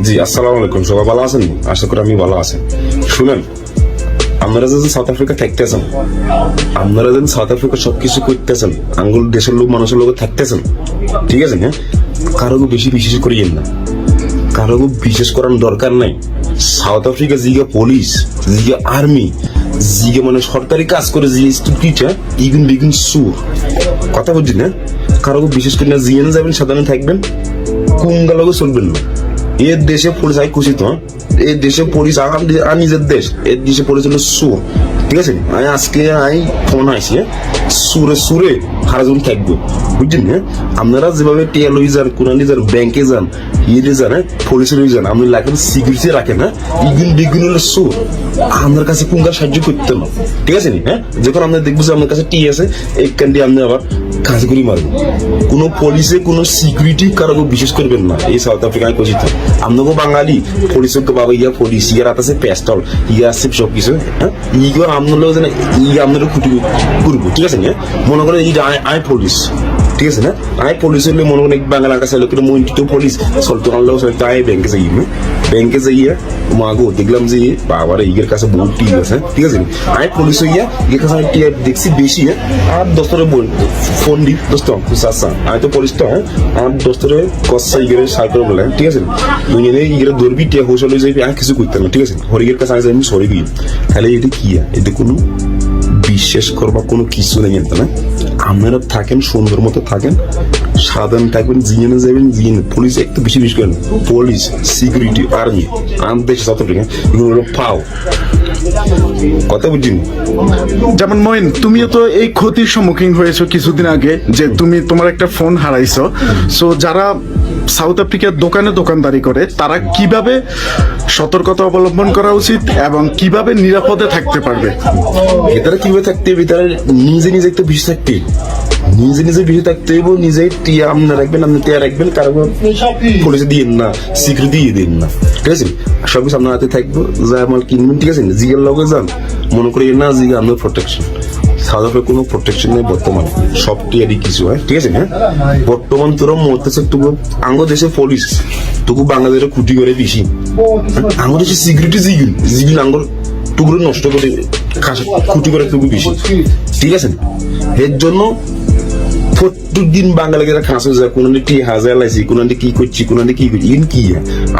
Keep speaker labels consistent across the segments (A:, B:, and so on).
A: জি আসসালামু আলাইকুম সবাই ভালো আছেন আশা করি আমি ভালো শুনেন আপনারা যে সাউথ আফ্রিকা থাকতেছেন আপনারা যেন সাউথ আফ্রিকা সবকিছু করতেছেন আঙ্গুল দেশের লোক মানুষের লোক থাকতেছেন ঠিক আছে হ্যাঁ কারও বেশি বিশেষ করিয়েন না কারও বিশেষ করার দরকার নাই সাউথ আফ্রিকা জিগা পুলিশ জিগা আর্মি জিগা মানে সরকারি কাজ করে যে স্টুপিট ইগুন বিগুন সুর কথা বুঝি না? কারও বিশেষ করে না জিএন যাবেন, সাধারণ থাকবেন কুঙ্গালোকে চলবেন না। এর দেশে পুলিশ, আমি খুশি তো এ এর দেশে পুলিশ আর নিজের দেশ এর দেশে পুলিশ হলো সুর ঠিক আছে? আমি আজকে আমি ফোন আইসি হ্যাঁ? সুরে সুরে হারাজন থাকব। বুঝছেন হ্যাঁ আপনারা যেভাবে টিয়া লই যান কোনালি যান, ব্যাংকে যান ইয়ে যান হ্যাঁ? পুলিশে লই যান, আপনি লাগেন সিকিউরিটি রাখেন হ্যাঁ ইগুন বিগুন হলো সুর। আপনার কাছে কুঙ্গার সাহায্য করতে না ঠিক আছে নি? হ্যাঁ যখন আপনি দেখব যে আপনার কাছে টি আছে এই ক্যান্ডি আপনি আবার কাজ করি মারবেন। কোনো পুলিশে কোনো সিকিউরিটি কারও বিশেষ করবেন না, এই সাউথ আফ্রিকায় কথিত। আপনাকে বাঙালি পুলিশের তো বাবা, ইয়া পুলিশ ইয়ার রাত আছে পেস্টল ইয়া আছে সব কিছু হ্যাঁ ইগো আপনার লোক জানে ই আপনার খুঁটি করব, ঠিক আছে না মনে করেন এই আই আই পুলিশ ঠিক আছে না? আই পুলিশ হলে মনে করেন বাংলার কাছে লোকের মন্ত্রী তো পুলিশ চলতো আনলেও চলতো আই ব্যাংকে যাই ব্যাংকে যাইয়া মাগো দেখলাম যে বাবার ইগের কাছে বহুত টিপ আছে, ঠিক আছে? আই পুলিশ হইয়া ইগের কাছে আমি টিয়া দেখছি বেশি হ্যাঁ? আর দোস্তরে বল, ফোন দি দোস্ত সাসা আমি তো পুলিশ তো হ্যাঁ? আর দোস্তরে কসা ইগের সাইকেল বলে, ঠিক আছে? দুনিয়াতে ইগের দৌড়বি টিয়া হোসল হয়ে যাবি আর কিছু করতে না ঠিক আছে? হরিগের কাছে আমি আমি সরি গিয়ে তাহলে এটা কি এটা কোনো বিশ্বাস করবা কোনো কিছু নেই এতে না? আপনারা থাকেন সুন্দর মতো থাকেন সাধারণ থাকবেন জিএনে যাবেন জিএনে পুলিশ একটু বেশি বেশি করেন। পুলিশ সিকিউরিটি আর্মি আমাদের দেশে এগুলো হলো পাও। কথা বুঝছেন?
B: যেমন মইন তুমিও তো এই ক্ষতির সম্মুখীন হয়েছো কিছুদিন আগে যে তুমি তোমার একটা ফোন হারাইছো। সো যারা সাউথ আফ্রিকার দোকানে দোকানদারি করে, তারা কীভাবে সতর্কতা অবলম্বন করা উচিত এবং কীভাবে নিরাপদে থাকতে পারবে?
A: এটারা কীভাবে থাকতে এটারা নিজে নিজে একটা বিষয় থাকতে। নিজে নিজে বিষয় থাকতে হবে, নিজে টিয়া আপনি রাখবেন আপনি টিয়া রাখবেন, কারও পুলিশে দিয়েন না স্বীকৃতি দিয়ে দিন না। ঠিক আছে? সব কিছু আপনার হাতে থাকব, যা আমার কিনবেন, ঠিক আছে? জিগের লগে যান। মনে করি না, জিগা আপনার প্রোটেকশন সাউথ কোনো প্রোটেকশন নেই বর্তমানে। সব টিয়ারই কিছু হয়, ঠিক আছে হ্যাঁ? বর্তমান তোরা মরতেছে টুকু আঙ্গ দেশে পুলিশ টুকু বাংলাদেশে খুঁটি করে বেশি। আঙ্গ দেশে সিকিউরিটি জিগিল জিগিল আঙ্গর টুকরো নষ্ট করে খুঁটি করে টুকু বেশি। ঠিক আছে? এর জন্য প্রত্যেকদিন বাঙালিরা যায়, কোন টি হাজার লাইছি, কোন কি করছি, কোন কি করছি ইন কি,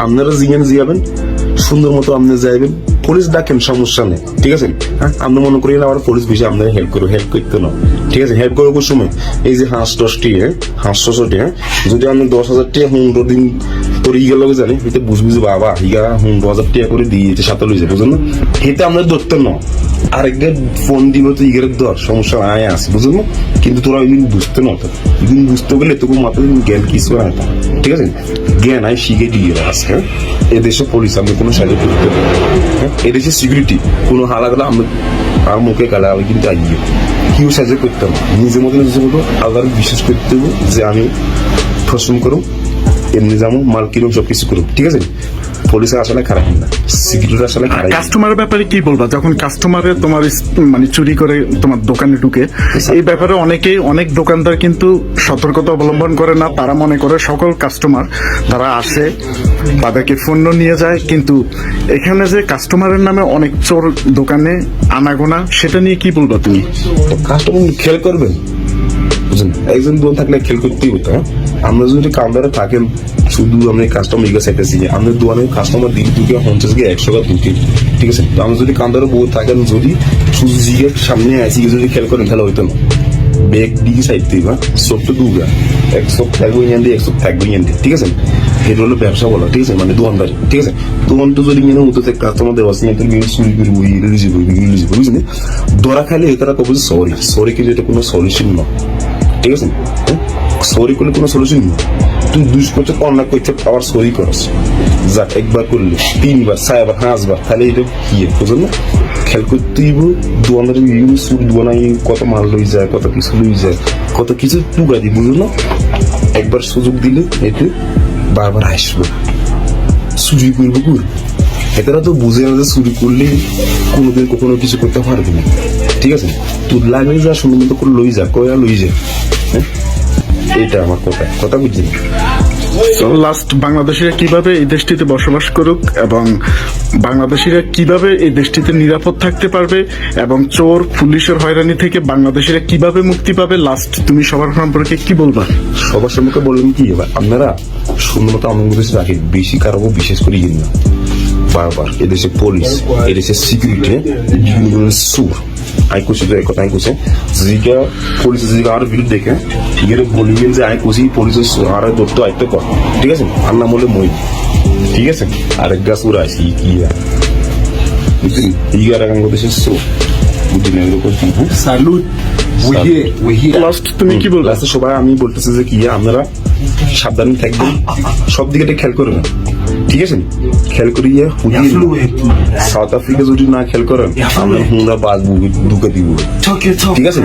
A: আপনারা জিগান জিগাবেন, সুন্দর মতো আপনি যাইবেন। পুলিশ ডাকেন সমস্যা নেই ঠিক আছে? আমরা মনে মনে না আবার পুলিশ বিষয়ে আপনাদের হেল্প করব হেল্প করতে না ঠিক আছে? হেল্প করব সময় এই যে হাঁস দশটি হ্যাঁ হাঁস ছশোটি হ্যাঁ যদি আমি দশ হাজার টাকা পনেরো দিন তোর ইগা লগে জানি এটা বুঝবি যে বাবা ইগা পনেরো হাজার টাকা করে দিয়েছে সাথে লইছে বুঝলেন না? এটা আমরা ধরতে না। আরেকটা ফোন দিব তো, ইগের ধর, সমস্যা আয় আছে বুঝলেন না? কিন্তু তোরা ওইদিন বুঝতে না তো ওইদিন বুঝতে গেলে তোকে মাথায় জ্ঞান কিছু আয় ঠিক আছে? জ্ঞান আয় শিখে দিয়ে আছে হ্যাঁ? এদেশে পুলিশ আমি কোনো সাহায্য করতে। হ্যাঁ? এদেশে সিকিউরিটি কোনো হালা গেলে আমি আর মুখে কালা আমি কিন্তু আইয়ে কেউ সাহায্য করতে হবে নিজের মতো নিজের মতো আবার বিশ্বাস করতে হবে যে আমি পছন্দ করো এমনি যাব মাল কিনুম সব কিছু করুম ঠিক আছে? পুলিশের আসলে খারাপ না। সিকিউরিটি আসলে খারাপ
B: কাস্টমারের ব্যাপারে কি বলবা? যখন কাস্টমারে তোমার মানে চুরি করে তোমার দোকানে ঢুকে এই ব্যাপারে অনেকেই অনেক দোকানদার কিন্তু সতর্কতা অবলম্বন করে না। তারা মনে করে সকল কাস্টমার তারা আসে তাদেরকে পণ্য নিয়ে যায়। কিন্তু এখানে যে কাস্টমারের নামে অনেক চোর দোকানে আনাগোনা সেটা নিয়ে কি বলবা তুমি?
A: কাস্টমার খেয়াল করবেন একজন দোকান থাকলে খেয়াল করতেই হতো হ্যাঁ? আমরা যদি কাউন্টারে থাকেন, শুধু আমরা কাস্টমার ইগা চাইতেছি যে আমাদের দোকানে কাস্টমার দিন দুকে পঞ্চাশ গিয়ে একশো গা দুকে ঠিক আছে? আমরা যদি কাউন্টারে বউ থাকেন, যদি শুধু জিগের সামনে আসি, যদি খেয়াল করেন, তাহলে হইতো না। ব্যাগ দিকে সাইড দিই বা সব তো দুগা। এক সব থাকব ইয়ান দিয়ে, এক সব থাকব ইয়ান দিয়ে, ঠিক আছে? এটা হলো ব্যবসা বলা, ঠিক আছে? মানে দোকানদারি, ঠিক আছে? দোকান তো যদি মেনে হতো কাস্টমার দেওয়া আছে ইয়ান মিল চুরি করব ইয়ে লিজিবো ইয়ে লিজিবো বুঝলেন? ধরা খাইলে এটারা কব সরি সরি কিন্তু এটা কোনো সলিউশন না, ঠিক আছে? সরি করলে কোনো সলিউশন না তুই দুই বছর অন্যায় করতে আবার সরি করস। যাক, একবার করলে, তিনবার, চারবার, পাঁচবার, তাহলে এটা কি বুঝলেন না? খেয়াল করতে হইব দোয়ানের সুর দোয়ানাই কত মাল লই যায়, কত কিছু লই যায়, কত কিছু টুকা দি, বুঝলো না? একবার সুযোগ দিলে এতে বারবার আসবে। চুরি করব করব এটারা তো বুঝে না যে চুরি করলে কোনোদিন কখনো কিছু করতে পারবে না। ঠিক আছে? তুই লাগলে যা মতো করে লই যা, কয়া লই যা হ্যাঁ? এইটা আমার কথা কথা বুঝছি
B: লাস্ট বাংলাদেশিরা কীভাবে এই দেশটিতে বসবাস করুক এবং বাংলাদেশিরা কীভাবে এই দেশটিতে নিরাপদ থাকতে পারবে এবং চোর পুলিশের হয়রানি থেকে বাংলাদেশিরা কীভাবে মুক্তি পাবে লাস্ট তুমি সবার সম্পর্কে কি বলবা?
A: সবার সম্মুখে বলবেন কি এবার আপনারা আমার দেশে রাখেন বেশি কারও বিশেষ করে ইয়ে না। বারবার এদেশে পুলিশ এদেশে সিকিউরিটি সুর আই কুছি তো একথা আই কুছে জিগা পুলিশ জিগা আর ভিডিও দেখে ইয়ের বলিবেন যে আই কুছি পুলিশের আর ধরতে আইতে কর। ঠিক আছে? আর নাম হলে মই। ঠিক আছে? আরেক গা সুর আছে ই কি আর বুঝলি ইগার বাংলাদেশের সুর বুঝলি না এরকম হ্যাঁ?
C: Salute. We here.
B: লাস্ট তুমি কি বলবা?
A: সবাই আমি বলতেছি যে কি আপনারা সাবধানে থাকবেন। সব দিকে খেয়াল করবেন। ঠিক আছে খেয়াল
C: করি.
A: সাউথ আফ্রিকা যদি না খেয়াল করেন আমরা হুঁড়া বাজবো ঢুকে দিব. ঠিক আছে